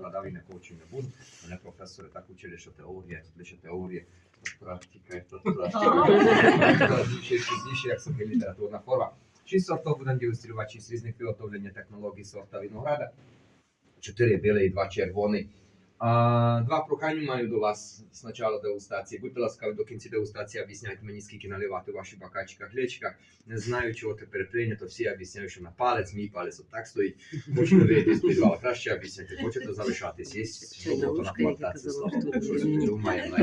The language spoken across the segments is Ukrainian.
викладав і не хочу, і не буду. Мене професори так учили, що теорія, тут лише теорія, тут практика, тут практика. Ще пізніше, як саме літературна форма. Шість сортів будемо демонструвати, шість різних виготовлення технологій сорта винограда. А, два прохання маю до вас з початку дегустації. Будьте ласкаві до кінця дегустації об'ясняйте мені, скільки наливати ваші бакачках, глечиках. Не знаю, чого тепер прийнято. Всі об'ясняють, що на палець, мій палець отак стоїть. Хочете вийти з підвала, краще об'ясняйте. Хочете залишатись. Є робота на плантації. слава Богу, щось думаємо.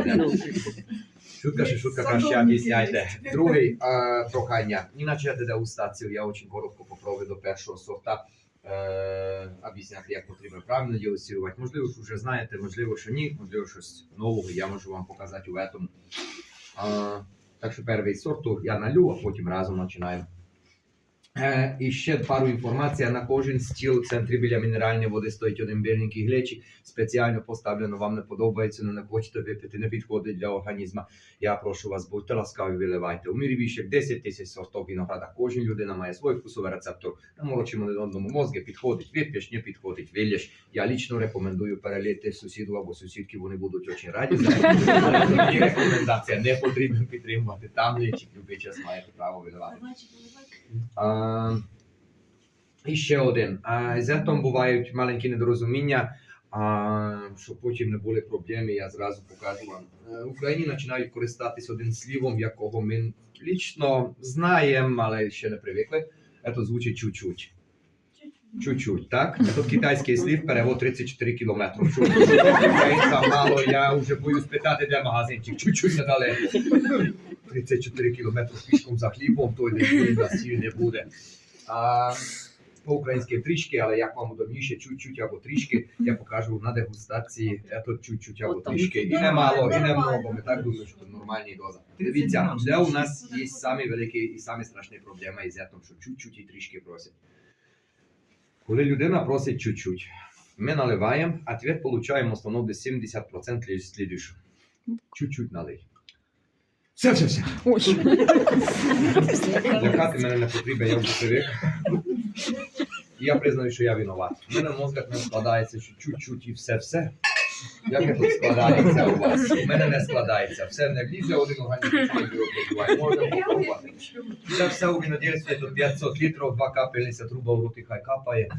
Шутка чи шутка, краще об'ясняйте. Другий е, прохання. Почати дегустацію, я дуже коротко попробую до першого сорта. Е, об'ясняти, як потрібно правильно ділосірувати. Можливо, що вже знаєте, можливо, що ні, можливо, щось нового я можу вам показати у этом. Так що перший сорту я налю, а потім разом починаємо. Е, і ще пару інформацій. На кожен стіл в центрі біля мінеральної води стоїть один бірненький глечик. Спеціально поставлено, вам не подобається, не хочете випити, не підходить для організму. Я прошу вас, будьте ласкаві, виливайте. У мірі більше як 10 тисяч сортів винограда. Кожен людина має свій вкусовий рецептор. Наморочимо одному мозги, підходить, вип'єш, не підходить, вилєш. Я лічно рекомендую перелити сусіду або сусідки, вони будуть дуже раді. мені рекомендація не потрібно підтримувати. Там лічик, любий час маєте право виливати. І ще один. З бувають маленькі недорозуміння, щоб потім не були проблеми, я зразу покажу вам. Е, В Україні починають користатись один слівом, якого ми лічно знаємо, але ще не привикли. Це звучить чуть-чуть. Чуть-чуть, так? Тут китайський слів, перевод 34 кілометри. Українцям мало, я вже боюсь питати, де магазинчик. Чуть-чуть недалеко. 34 кілометри пішком за хлібом, той не на сіль не буде. А, по-українськи трішки, але як вам удобніше, чуть-чуть або трішки, я покажу на дегустації, це чуть-чуть або трішки. І не мало, і не много, ми так думаємо, що це нормальні доза. Дивіться, де у нас є самі великі і самі страшні проблеми із цим, що чуть-чуть і трішки просять. Коли людина просить чуть-чуть, ми наливаємо, ответ получаємо в основному 70% слідуючого. Чуть-чуть налий. Все, все, все. Ой. Лякати мене не потрібно, я вже привик. І я признаю, що я винуват. У мене в мозгах не складається, що чуть-чуть і все-все. Як це тут складається у вас? У мене не складається. Все не влізе один організм. Можна попробувати. Це все у винодільстві тут 500 літрів, два капельниця, труба в роти хай капає.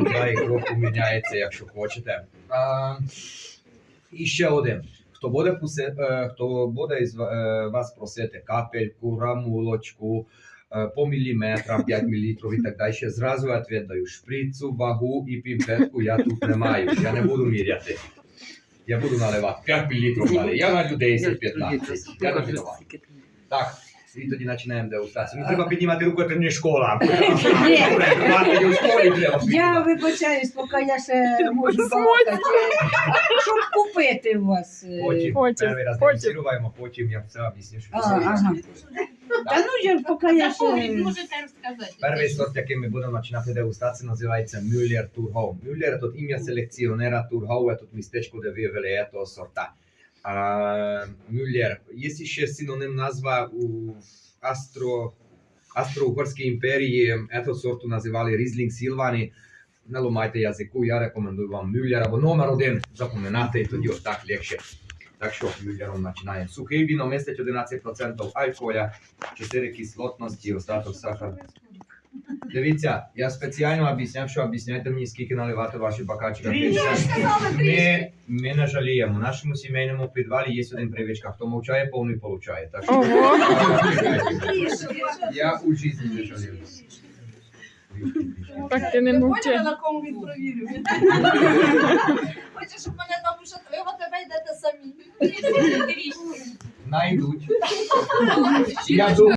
Два і кроку міняється, якщо хочете. А, і ще один. Хто буде, пуси, е, хто буде із е, вас просити капельку, грамулочку, е, по міліметрам, 5 мілітрів і так далі, зразу я даю. Шприцу, вагу і пімпетку я тут не маю. Я не буду міряти. Я буду наливати 5 мілітрів. Я маю 10-15. Я не. Так, і тоді починаємо дегустацію. Не треба піднімати руку, це не школа. Тримати у школі треба. Я вибачаюсь, поки я ще можу балакати. Щоб купити у вас. е, Потім, Потім, перший раз потім. дегустуємо, потім я все об'ясню, що А, це. ага. Та ну я поки я ще. можете розказати. Перший сорт, який ми будемо починати дегустацію, називається Müller Turhau. Müller – тут ім'я селекціонера Turhau, тут містечко, де виявили цього сорта. А, Müller. Є ще синонім назва у Астро, Австро-Угорській імперії. Цього сорту називали Riesling Silvani. Не ломайте язику, я рекомендую вам Müller або номер один запам'ятати, і тоді отак легше. Так що Мюллером починаємо. Сухий віно містить 11% алкоголя, 4 кислотності, остаток сахар. Дивіться, я спеціально об'ясняв, що об'ясняйте мені, скільки наливати ваші бакачки. Ми, ми не жаліємо. У нашому сімейному підвалі є один привичка. Хто мовчає, повний получає. Так що Ого. я у житті не жалію. Так ти не мовчи. на кому він провірив? Хочеш, щоб мене там уже ви в тебе йдете самі. Найдуть. Я думаю,